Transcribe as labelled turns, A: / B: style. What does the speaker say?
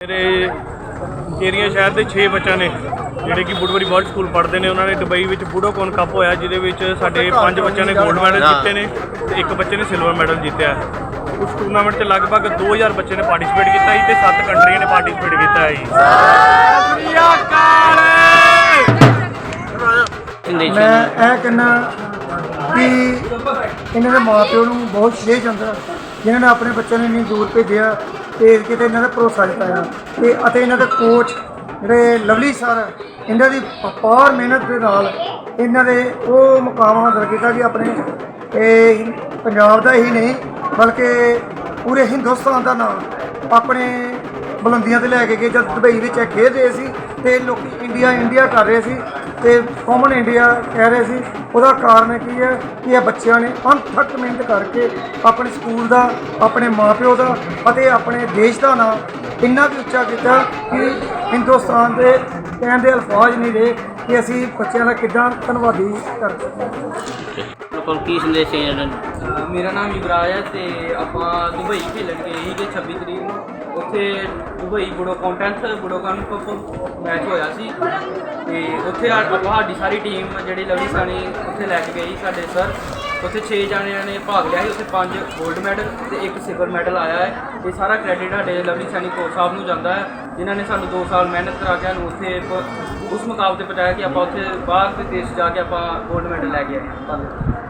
A: ਮੇਰੇ ਏਰੀਆ ਸ਼ਹਿਰ ਦੇ 6 ਬੱਚਿਆਂ ਨੇ ਜਿਹੜੇ ਕਿ ਬੁੱਡਵਰੀ ਵਰਲਡ ਸਕੂਲ ਪੜ੍ਹਦੇ ਨੇ ਉਹਨਾਂ ਨੇ ਦੁਬਈ ਵਿੱਚ ਬੁਡੋਕੋਨ ਕੱਪ ਹੋਇਆ ਜਿਹਦੇ ਵਿੱਚ ਸਾਡੇ 5 ਬੱਚਿਆਂ ਨੇ 골ਡ ਮੈਡਲ ਜਿੱਤੇ ਨੇ ਤੇ ਇੱਕ ਬੱਚੇ ਨੇ ਸਿਲਵਰ ਮੈਡਲ ਜਿੱਤਿਆ। ਹੈ। ਉਸ ਟੂਰਨਾਮੈਂਟ 'ਚ ਲਗਭਗ 2000 ਬੱਚੇ ਨੇ ਪਾਰਟਿਸਿਪੇਟ ਕੀਤਾ ਸੀ ਤੇ 7 ਕੰਟਰੀਆਂ ਨੇ ਪਾਰਟਿਸਿਪੇਟ ਕੀਤਾ ਹੈ ਜੀ
B: ਮੈਂ ਇਹ ਕਹਿੰਦਾ ਕਿ ਇਹਨਾਂ ਦੇ ਮਾਪਿਓ ਨੂੰ ਬਹੁਤ ਸ਼ੇਅਰ ਜਾਂਦਾ ਜਿਨ੍ਹਾਂ ਨੇ ਆਪਣੇ ਬੱਚਿਆਂ ਨੂੰ ਇੰਨੀ ਦੂਰ ਭੇਜਿਆ ਤੇ ਕਿਤੇ ਇਹਨਾਂ ਦਾ ਭਰੋਸਾ ਜਿਤਾਇਆ ਤੇ ਅਤੇ ਇਹਨਾਂ ਦੇ ਕੋਚ ਜਿਹੜੇ ਲਵਲੀ ਸਰ ਇਹਨਾਂ ਦੀ ਅਪਾਰ ਮਿਹਨਤ ਦੇ ਨਾਲ ਇਹਨਾਂ ਦੇ ਉਹ ਮੁਕਾਮ ਹਾਸਲ ਕੀਤਾ ਕਿ ਆਪਣੇ ਇਹ ਪੰਜਾਬ ਦਾ ਹੀ ਨਹੀਂ, ਬਲਕਿ ਪੂਰੇ ਹਿੰਦੁਸਤਾਨ ਦਾ ਨਾਮ ਆਪਣੇ ਬੁਲੰਦੀਆਂ ਤੇ ਲੈ ਕੇ ਗਏ, ਜਦ ਦੁਬਈ ਵਿੱਚ ਇਹ ਖੇਡ ਰਹੇ ਸੀ। ਤੇ ਲੋਕੀ ਇੰਡੀਆ ਇੰਡੀਆ ਕਰ ਰਹੇ ਸੀ ਤੇ ਕਾਮਨ ਇੰਡੀਆ ਕਹਿ ਰਹੇ ਸੀ। ਉਹਦਾ ਕਾਰਨ ਕੀ ਹੈ ਕਿ ਇਹ ਬੱਚਿਆਂ ਨੇ ਅਣਥੱਕ ਮਿਹਨਤ ਕਰਕੇ ਆਪਣੇ ਸਕੂਲ ਦਾ ਆਪਣੇ ਮਾਪਿਓ ਦਾ ਅਤੇ ਆਪਣੇ ਦੇਸ਼ ਦਾ ਨਾਮ ਇੰਨਾ ਕੁ ਉੱਚਾ ਕੀਤਾ ਕਿ ਹਿੰਦੁਸਤਾਨ ਦੇ ਕਹਿਣ ਦੇ ਅਲਫਾਜ਼ ਨਹੀਂ ਰਹੇ ਕਿ ਅਸੀਂ ਬੱਚਿਆਂ ਦਾ ਕਿੱਦਾਂ ਧੰਨਵਾਦੀ ਕਰ ਸਕਦੇ
C: ਲੋਕਾਂ ਨੂੰ ਕੀ ਸੰਦੇਸ਼ ਹੈ?
D: ਮੇਰਾ ਨਾਮ ਯੁਵਰਾਜ ਹੈ ਤੇ ਆਪਾਂ ਦੁਬਈ ਖੇਲਣ ਗਏ ਸੀਗੇ 26 ਤਰੀਕ ਨੂੰ। ਉੱਥੇ Dubai budo content budo cup match ਹੋਇਆ ਸੀ। ਤੇ ਉੱਥੇ ਆ- ਸਾਡੀ ਸਾਰੀ ਟੀਮ ਜਿਹੜੀ ਲਵਲੀ ਸਾਨੀ ਉੱਥੇ ਲੈ ਕੇ ਗਈ ਸਾਡੇ ਸਰ ਉੱਥੇ 6 ਜਣਿਆਂ ਨੇ ਭਾਗ ਲਿਆ ਸੀ, ਉੱਥੇ 5 골ਡ ਮੈਡਲ ਤੇ ਇੱਕ ਸਿਲਵਰ ਮੈਡਲ ਆਇਆ ਹੈ। ਇਹ ਸਾਰਾ ਕ੍ਰੈਡਿਟ ਸਾਡੇ ਲਵਲੀ ਸਾਨੀ ਕੋਚ ਸਾਹਿਬ ਨੂੰ ਜਾਂਦਾ ਹੈ, ਜਿਨ੍ਹਾਂ ਨੇ ਸਾਨੂੰ 2 ਸਾਲ ਮਿਹਨਤ ਕਰਾ ਕੇ ਸਾਨੂੰ ਉੱਥੇ ਉਸ ਮੁਕਾਮ ਤੇ ਪਹੁੰਚਾਇਆ ਕਿ ਆਪਾਂ ਉੱਥੇ ਬਾਹਰ ਦੇ ਦੇਸ਼ ਜਾ ਕੇ ਆਪਾਂ 골ਡ ਮੈਡਲ ਲੈ ਕੇ ਆਏ। ਹਾਂ ਧੰਨਵਾਦ